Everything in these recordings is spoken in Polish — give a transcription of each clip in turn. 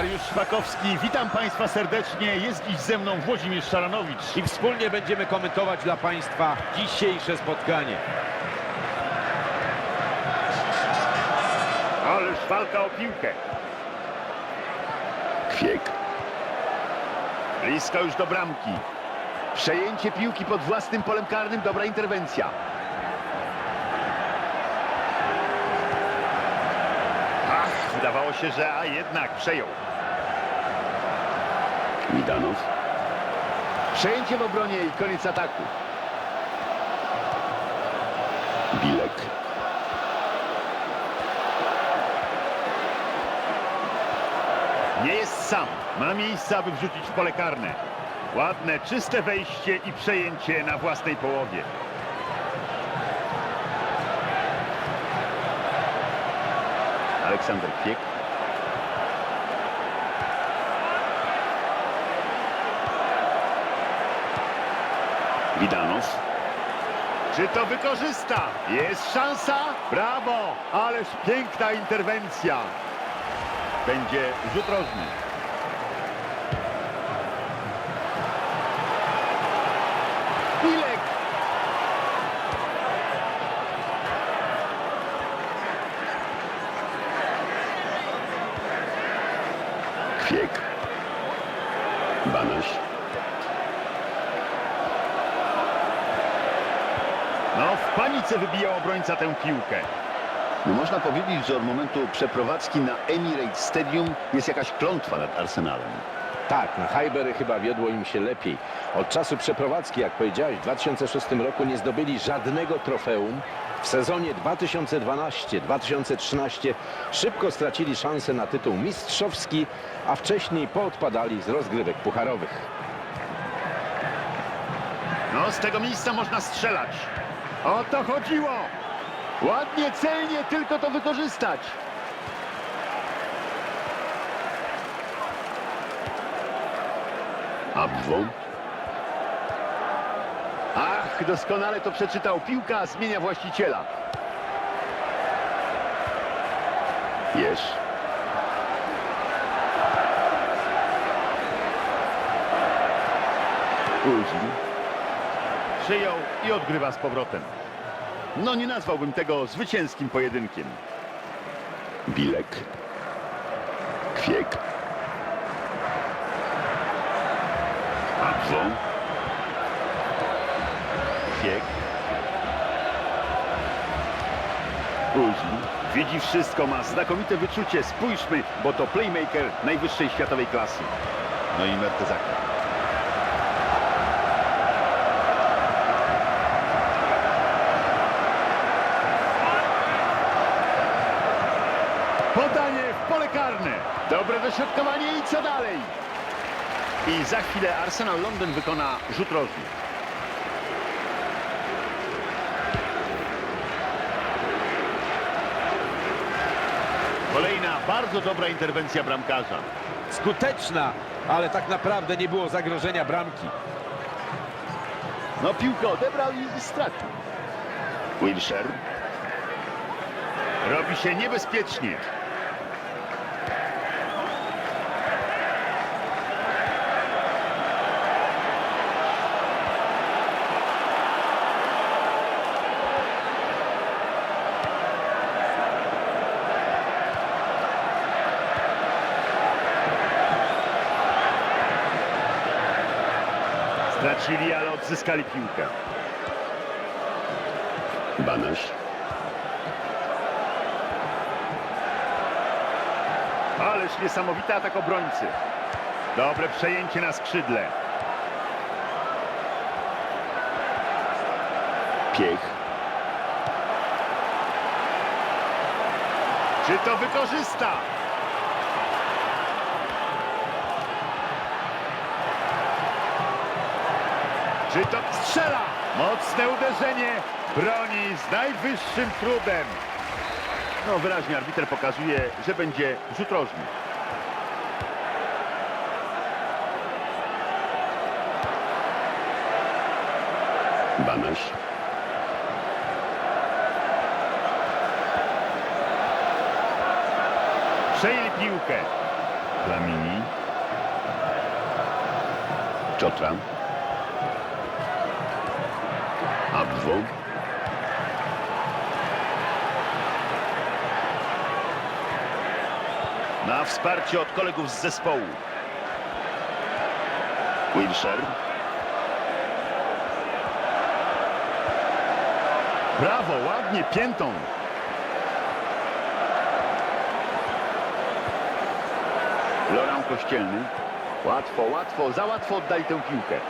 Dariusz Szpakowski, witam Państwa serdecznie. Jest dziś ze mną Włodzimierz Szaranowicz. I wspólnie będziemy komentować dla Państwa dzisiejsze spotkanie. Ależ walka o piłkę. Kwiek. Blisko już do bramki. Przejęcie piłki pod własnym polem karnym, dobra interwencja. Ach, wydawało się, że a jednak przejął. Widanow. Przejęcie w obronie i koniec ataku. Bilek. Nie jest sam. Ma miejsce, aby wrzucić w pole karne. Ładne, czyste wejście i przejęcie na własnej połowie. Aleksander Kwiek. Widanow. Czy to wykorzysta? Jest szansa? Brawo! Ależ piękna interwencja. Będzie rzut rożny. Pilek! Kwiek. Banaś. No, w panice obrońca tę piłkę. No można powiedzieć, że od momentu przeprowadzki na Emirates Stadium jest jakaś klątwa nad Arsenalem. Tak, na Highbury chyba wiodło im się lepiej. Od czasu przeprowadzki, jak powiedziałeś, w 2006 roku nie zdobyli żadnego trofeum. W sezonie 2012-2013 szybko stracili szansę na tytuł mistrzowski, a wcześniej poodpadali z rozgrywek pucharowych. No, z tego miejsca można strzelać. O to chodziło! Ładnie, celnie, tylko to wykorzystać. Abwo. Ach, doskonale to przeczytał. Piłka zmienia właściciela. Jesz. Ulzin. Przyjął i odgrywa z powrotem. No nie nazwałbym tego zwycięskim pojedynkiem. Bilek. Kwiek. Abwo. Bieg. Ulzin. Widzi wszystko, ma znakomite wyczucie. Spójrzmy, bo to playmaker najwyższej światowej klasy. No i Mertezaka. Podanie w pole karne. Dobre dośrodkowanie i co dalej? I za chwilę Arsenal Londyn wykona rzut rożny. Kolejna bardzo dobra interwencja bramkarza. Skuteczna, ale tak naprawdę nie było zagrożenia bramki. No piłkę odebrał i stracił. Wilshere. Robi się niebezpiecznie. Stracili, ale odzyskali piłkę. Banaś. Ależ niesamowity atak obrońcy. Dobre przejęcie na skrzydle. Piech. Czy to wykorzysta? Czy to strzela? Mocne uderzenie. Broni z najwyższym trudem. No wyraźnie arbiter pokazuje, że będzie rzut rożny. Banaś. Przejęli piłkę. Flamini. Czotra. Na wsparcie od kolegów z zespołu. Wilshere. Brawo, ładnie, piętą. Laurent Kościelny. Łatwo, łatwo, za łatwo oddali tę piłkę.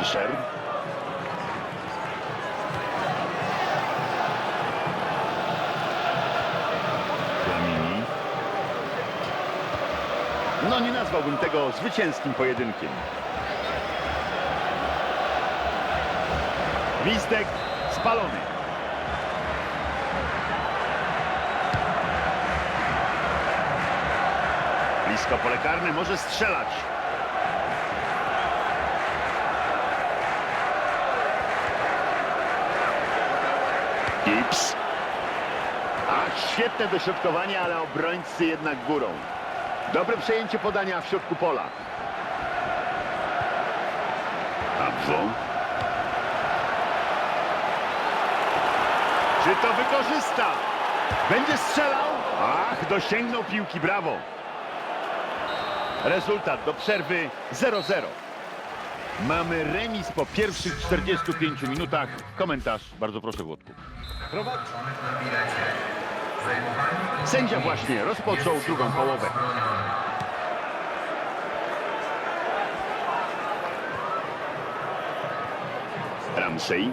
Wilshere. Flamini. No nie nazwałbym tego zwycięskim pojedynkiem. Gwizdek spalony. Blisko pole karne może strzelać. Gibbs. Ach, świetne dośrodkowanie, ale obrońcy jednak górą. Dobre przejęcie podania w środku pola. Abwo. Czy to wykorzysta? Będzie strzelał? Ach, dosięgnął piłki, brawo. Rezultat do przerwy 0-0. Mamy remis po pierwszych 45 minutach. Komentarz, bardzo proszę Włodku. Sędzia właśnie rozpoczął drugą połowę. Ramsey.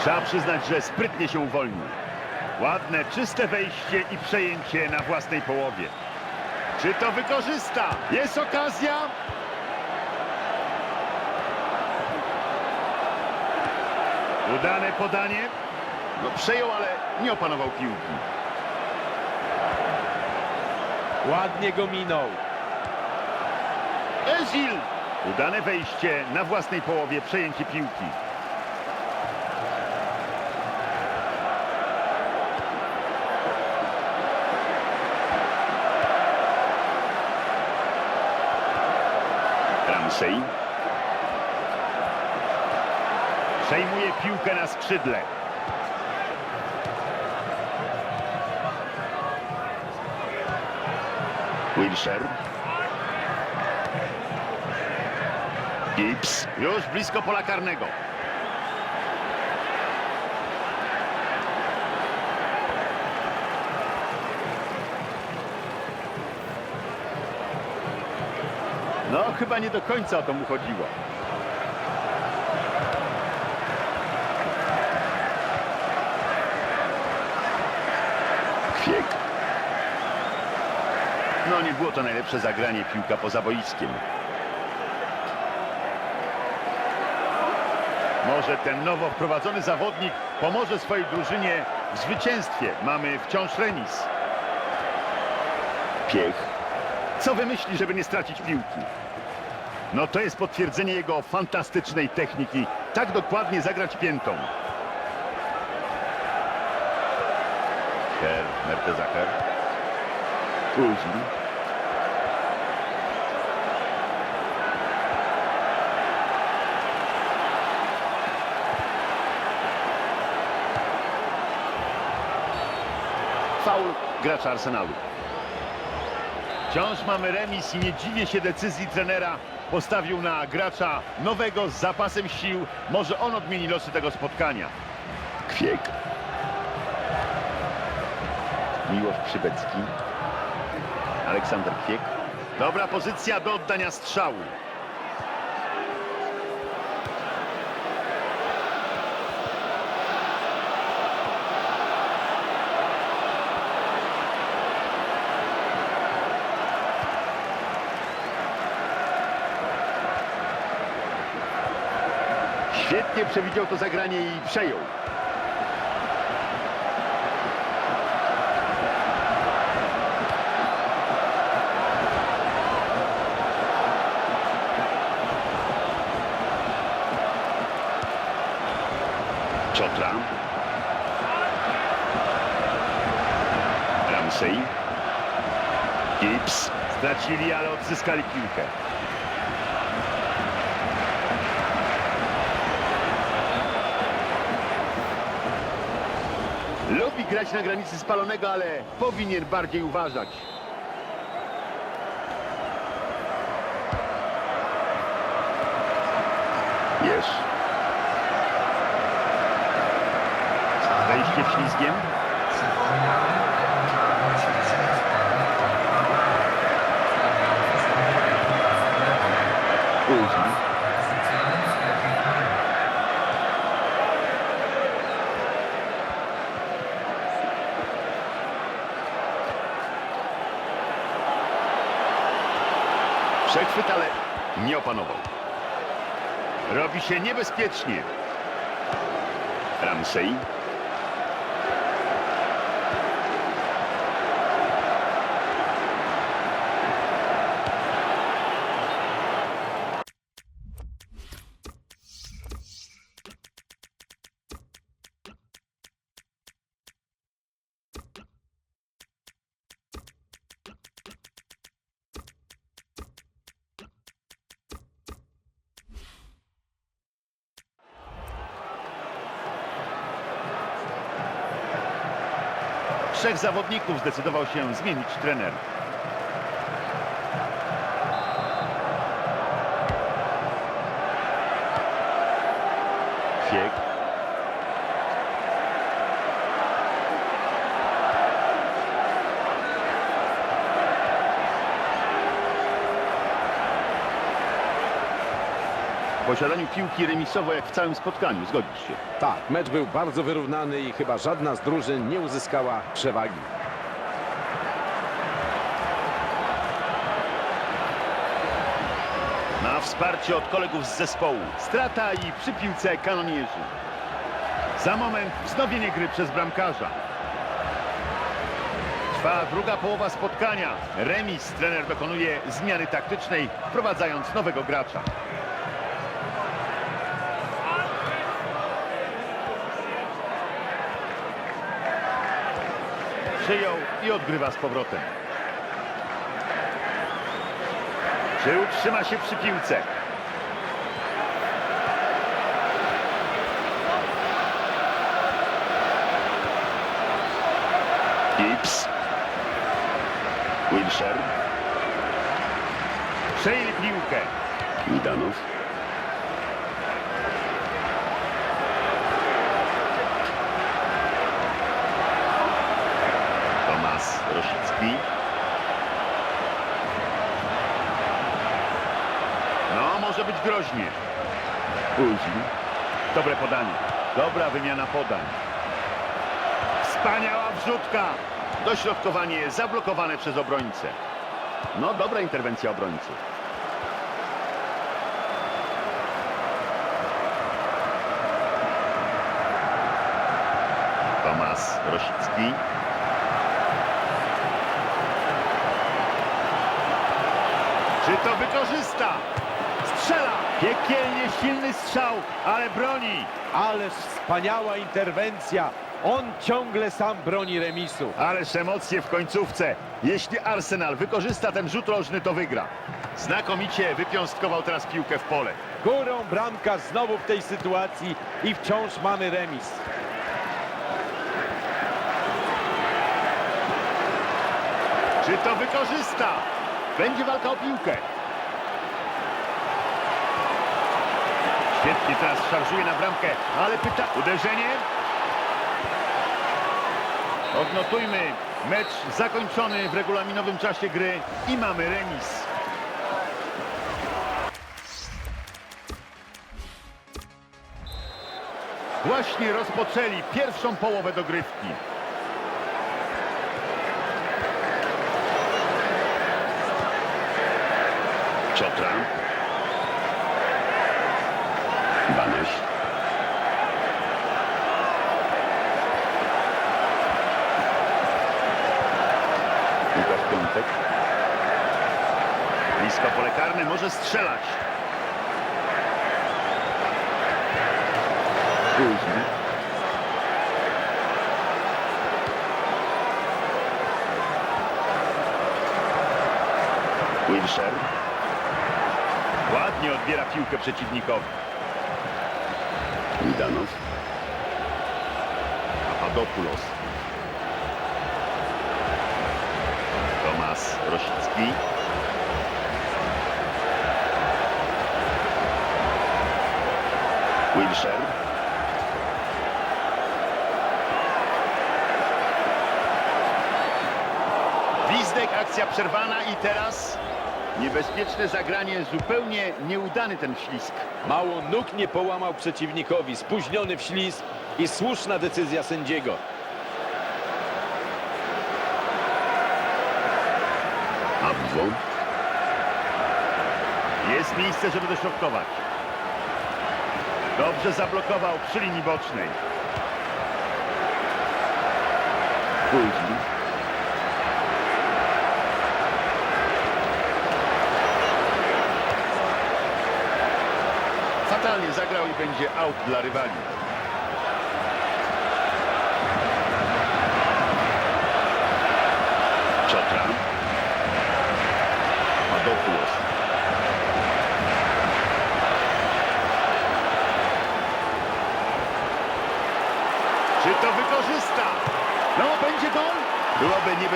Trzeba przyznać, że sprytnie się uwolnił. Ładne, czyste wejście i przejęcie na własnej połowie. Czy to wykorzysta? Jest okazja? Udane podanie. No przejął, ale nie opanował piłki. Ładnie go minął. Ezil! Udane wejście na własnej połowie, przejęcie piłki. Ramsey. Przejmuje piłkę na skrzydle. Wilshere. Gibbs. Już blisko pola karnego. No, chyba nie do końca o to mu chodziło. Było to najlepsze zagranie piłka poza boiskiem. Może ten nowo wprowadzony zawodnik pomoże swojej drużynie w zwycięstwie. Mamy wciąż remis. Piech. Co wymyśli, żeby nie stracić piłki? No to jest potwierdzenie jego fantastycznej techniki. Tak dokładnie zagrać piętą. Ker, Mertesacker. Uzil. Faul gracza Arsenalu. Wciąż mamy remis i nie dziwię się decyzji trenera. Postawił na gracza nowego z zapasem sił. Może on odmieni losy tego spotkania. Kwiek. Miłosz Przybecki. Aleksander Kwiek. Dobra pozycja do oddania strzału. Świetnie przewidział to zagranie i przejął. Czotra. Ramsey. Gibbs. Stracili, ale odzyskali piłkę. Grać na granicy spalonego, ale powinien bardziej uważać. Jest. Wejście ślizgiem. Opanował. Robi się niebezpiecznie. Ramsey. Trzech zawodników zdecydował się zmienić trener. Fiek. Posiadaniu piłki remisowo jak w całym spotkaniu, zgodzisz się. Tak, mecz był bardzo wyrównany i chyba żadna z drużyn nie uzyskała przewagi. Ma wsparcie od kolegów z zespołu. Strata i przy piłce kanonierzy. Za moment wznowienie gry przez bramkarza. Trwa druga połowa spotkania. Remis. Trener dokonuje zmiany taktycznej, wprowadzając nowego gracza. Przyjął i odgrywa z powrotem. Czy utrzyma się przy piłce? Gibbs. Wilshere. Przejęli piłkę. Widanow. Tomasz Rosicki. No, może być groźnie. Uzi. Dobre podanie. Dobra wymiana podań. Wspaniała wrzutka. Dośrodkowanie zablokowane przez obrońcę. No, dobra interwencja obrońcy. Tomasz Rosicki. Czy to wykorzysta? Piekielnie silny strzał, ale broni. Ależ wspaniała interwencja. On ciągle sam broni remisu. Ależ emocje w końcówce. Jeśli Arsenal wykorzysta ten rzut rożny, to wygra. Znakomicie wypiąstkował teraz piłkę w pole. Górą bramka znowu w tej sytuacji i wciąż mamy remis. Czy to wykorzysta? Będzie walka o piłkę. Świetnie teraz szarżuje na bramkę, ale pyta... Uderzenie? Odnotujmy. Mecz zakończony w regulaminowym czasie gry i mamy remis. Właśnie rozpoczęli pierwszą połowę dogrywki. strzelać. Późny. Wilshere. Ładnie odbiera piłkę przeciwnikowi. Widanow. Papadopoulos. Tomas Rosicki. Wilshere. Gwizdek, akcja przerwana i teraz niebezpieczne zagranie, zupełnie nieudany ten ślisk. Mało nóg nie połamał przeciwnikowi. Spóźniony w ślizg i słuszna decyzja sędziego. Abwo. Jest miejsce, żeby dośrodkować. Dobrze zablokował przy linii bocznej. Kulki. Fatalnie zagrał i będzie out dla rywali. Czotra. Papadopoulos. Czy to wykorzysta? No, będzie gol?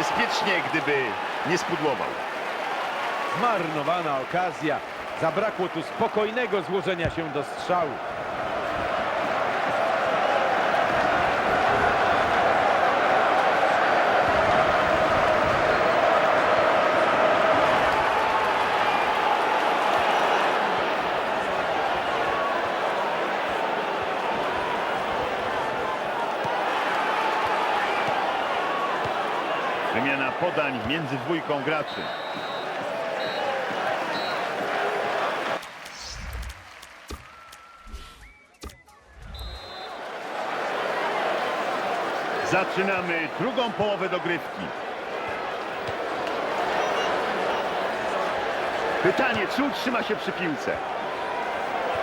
Byłoby niebezpiecznie, gdyby nie spudłował. Zmarnowana okazja. Zabrakło tu spokojnego złożenia się do strzału. Wymiana podań między dwójką graczy. Zaczynamy drugą połowę dogrywki. Pytanie, czy utrzyma się przy piłce?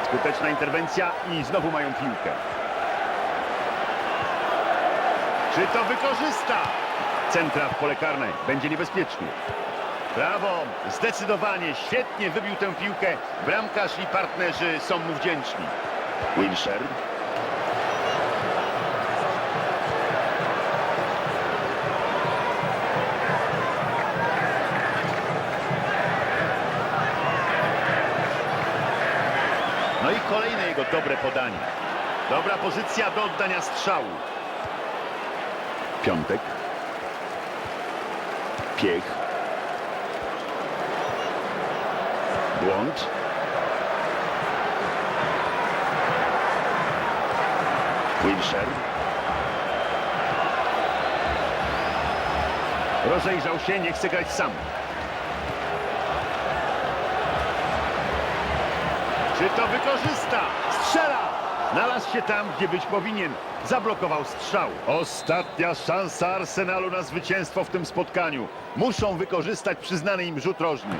Skuteczna interwencja i znowu mają piłkę. Czy to wykorzysta? Centra w pole karne. Będzie niebezpiecznie. Brawo, zdecydowanie, świetnie wybił tę piłkę. Bramkarz i partnerzy są mu wdzięczni. Wilshere. No i kolejne jego dobre podanie. Dobra pozycja do oddania strzału. Piątek. Piech. Błąd. Wilshere. Rozejrzał się, nie chce grać sam. Czy to wykorzysta? Strzela! Znalazł się tam, gdzie być powinien. Zablokował strzał. Ostatnia szansa Arsenalu na zwycięstwo w tym spotkaniu. Muszą wykorzystać przyznany im rzut rożny.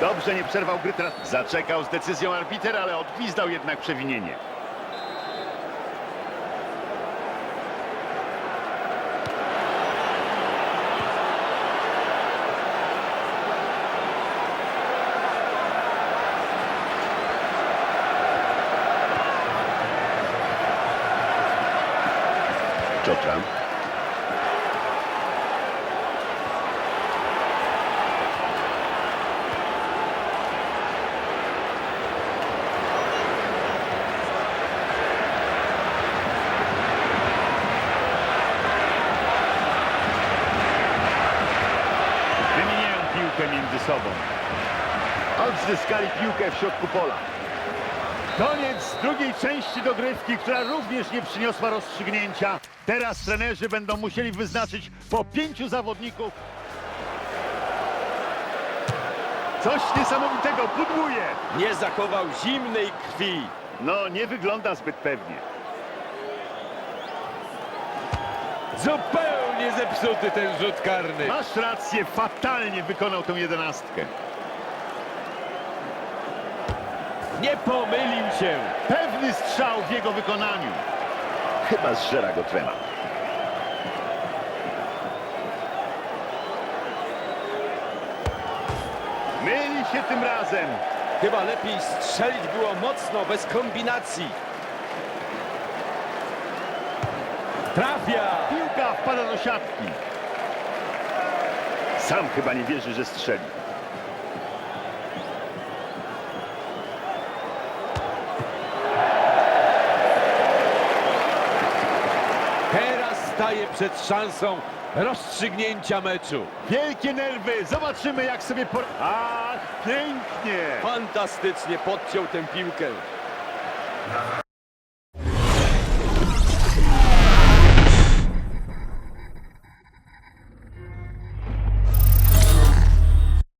Dobrze nie przerwał gry teraz. Zaczekał z decyzją arbiter, ale odgwizdał jednak przewinienie. Czotra. Wymieniają piłkę między sobą. Odzyskali piłkę w środku pola. Koniec drugiej części dogrywki, która również nie przyniosła rozstrzygnięcia. Teraz trenerzy będą musieli wyznaczyć po pięciu zawodników. Coś niesamowitego, pudłuje. Nie zachował zimnej krwi. No, nie wygląda zbyt pewnie. Zupełnie zepsuty ten rzut karny. Masz rację, fatalnie wykonał tę jedenastkę. nie pomylił się. Pewny strzał w jego wykonaniu. Chyba zżera go trema. Myli się tym razem. Chyba lepiej strzelić było mocno, bez kombinacji. Trafia! Piłka wpada do siatki. Sam chyba nie wierzy, że strzeli. Przed szansą rozstrzygnięcia meczu. Wielkie nerwy. Zobaczymy, jak sobie por... Ach, pięknie. Fantastycznie podciął tę piłkę.